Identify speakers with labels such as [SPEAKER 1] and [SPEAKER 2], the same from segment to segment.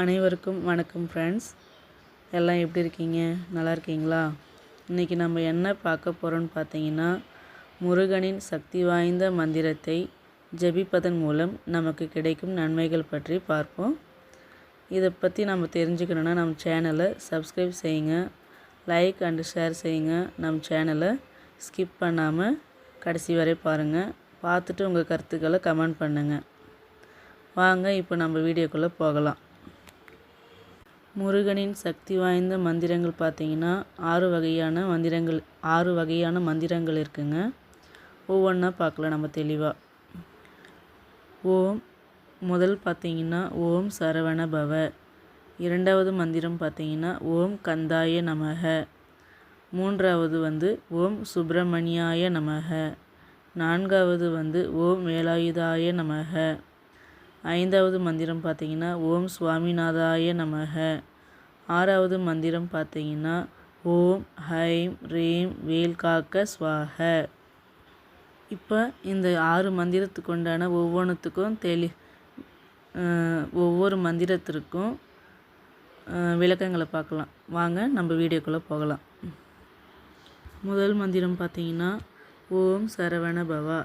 [SPEAKER 1] அனைவருக்கும் வணக்கம் ஃப்ரெண்ட்ஸ் எல்லாம் எப்படி இருக்கீங்க நல்லா இருக்கீங்களா இன்றைக்கி நம்ம என்ன பார்க்க போகிறோன்னு பார்த்தீங்கன்னா முருகனின் சக்தி வாய்ந்த மந்திரத்தை ஜபிப்பதன் மூலம் நமக்கு கிடைக்கும் நன்மைகள் பற்றி பார்ப்போம் இதை பற்றி நம்ம தெரிஞ்சுக்கணுன்னா நம்ம சேனலை சப்ஸ்கிரைப் செய்யுங்க லைக் அண்டு ஷேர் செய்யுங்க நம் சேனலை ஸ்கிப் பண்ணாமல் கடைசி வரை பாருங்கள் பார்த்துட்டு உங்கள் கருத்துக்களை கமெண்ட் பண்ணுங்கள் வாங்க இப்போ நம்ம வீடியோக்குள்ளே போகலாம் முருகனின் சக்தி வாய்ந்த மந்திரங்கள் பார்த்தீங்கன்னா ஆறு வகையான மந்திரங்கள் ஆறு வகையான மந்திரங்கள் இருக்குங்க ஒவ்வொன்றா பார்க்கலாம் நம்ம தெளிவாக ஓம் முதல் பார்த்தீங்கன்னா ஓம் சரவண பவ இரண்டாவது மந்திரம் பார்த்தீங்கன்னா ஓம் கந்தாய நமக மூன்றாவது வந்து ஓம் சுப்பிரமணியாய நமக நான்காவது வந்து ஓம் வேலாயுதாய நமக ஐந்தாவது மந்திரம் பார்த்தீங்கன்னா ஓம் சுவாமிநாதாய நமக ஆறாவது மந்திரம் பார்த்தீங்கன்னா ஓம் ஹைம் ரீம் காக்க ஸ்வாக இப்போ இந்த ஆறு மந்திரத்துக்கு உண்டான ஒவ்வொன்றுத்துக்கும் தெளி ஒவ்வொரு மந்திரத்திற்கும் விளக்கங்களை பார்க்கலாம் வாங்க நம்ம வீடியோக்குள்ளே போகலாம் முதல் மந்திரம் பார்த்தீங்கன்னா ஓம் சரவண பவா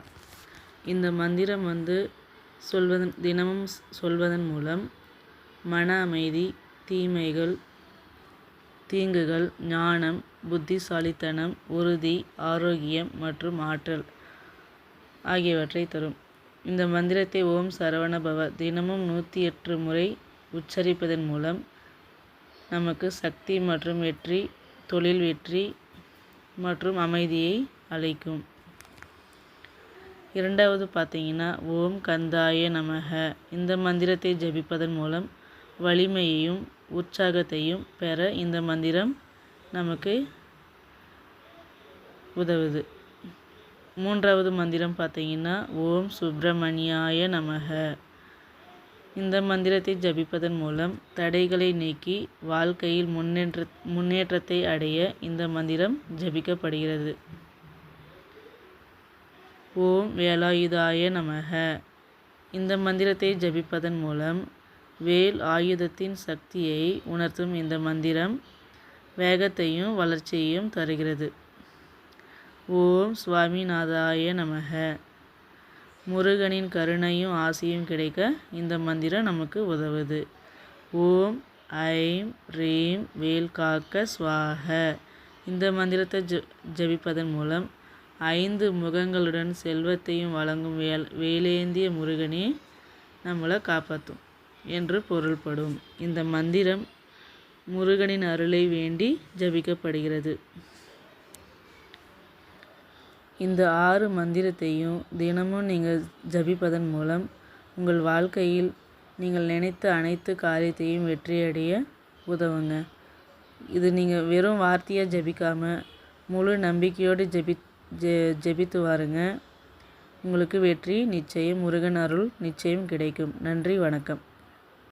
[SPEAKER 1] இந்த மந்திரம் வந்து சொல்வதன் தினமும் சொல்வதன் மூலம் மன அமைதி தீமைகள் தீங்குகள் ஞானம் புத்திசாலித்தனம் உறுதி ஆரோக்கியம் மற்றும் ஆற்றல் ஆகியவற்றை தரும் இந்த மந்திரத்தை ஓம் சரவணபவ தினமும் நூற்றி எட்டு முறை உச்சரிப்பதன் மூலம் நமக்கு சக்தி மற்றும் வெற்றி தொழில் வெற்றி மற்றும் அமைதியை அளிக்கும் இரண்டாவது பார்த்தீங்கன்னா ஓம் கந்தாய நமக இந்த மந்திரத்தை ஜபிப்பதன் மூலம் வலிமையையும் உற்சாகத்தையும் பெற இந்த மந்திரம் நமக்கு உதவுது மூன்றாவது மந்திரம் பார்த்தீங்கன்னா ஓம் சுப்பிரமணியாய நமக இந்த மந்திரத்தை ஜபிப்பதன் மூலம் தடைகளை நீக்கி வாழ்க்கையில் முன்னேற்ற முன்னேற்றத்தை அடைய இந்த மந்திரம் ஜபிக்கப்படுகிறது ஓம் வேலாயுதாய நமக இந்த மந்திரத்தை ஜபிப்பதன் மூலம் வேல் ஆயுதத்தின் சக்தியை உணர்த்தும் இந்த மந்திரம் வேகத்தையும் வளர்ச்சியையும் தருகிறது ஓம் சுவாமிநாதாய நமக முருகனின் கருணையும் ஆசையும் கிடைக்க இந்த மந்திரம் நமக்கு உதவுது ஓம் ஐம் ரீம் வேல் காக்க சுவாக இந்த மந்திரத்தை ஜ ஜபிப்பதன் மூலம் ஐந்து முகங்களுடன் செல்வத்தையும் வழங்கும் வேல் வேலேந்திய முருகனே நம்மளை காப்பாற்றும் என்று பொருள்படும் இந்த மந்திரம் முருகனின் அருளை வேண்டி ஜபிக்கப்படுகிறது இந்த ஆறு மந்திரத்தையும் தினமும் நீங்கள் ஜபிப்பதன் மூலம் உங்கள் வாழ்க்கையில் நீங்கள் நினைத்த அனைத்து காரியத்தையும் வெற்றியடைய உதவுங்க இது நீங்கள் வெறும் வார்த்தையாக ஜபிக்காமல் முழு நம்பிக்கையோடு ஜபி ஜபித்து வாருங்க உங்களுக்கு வெற்றி நிச்சயம் முருகன் அருள் நிச்சயம் கிடைக்கும் நன்றி வணக்கம்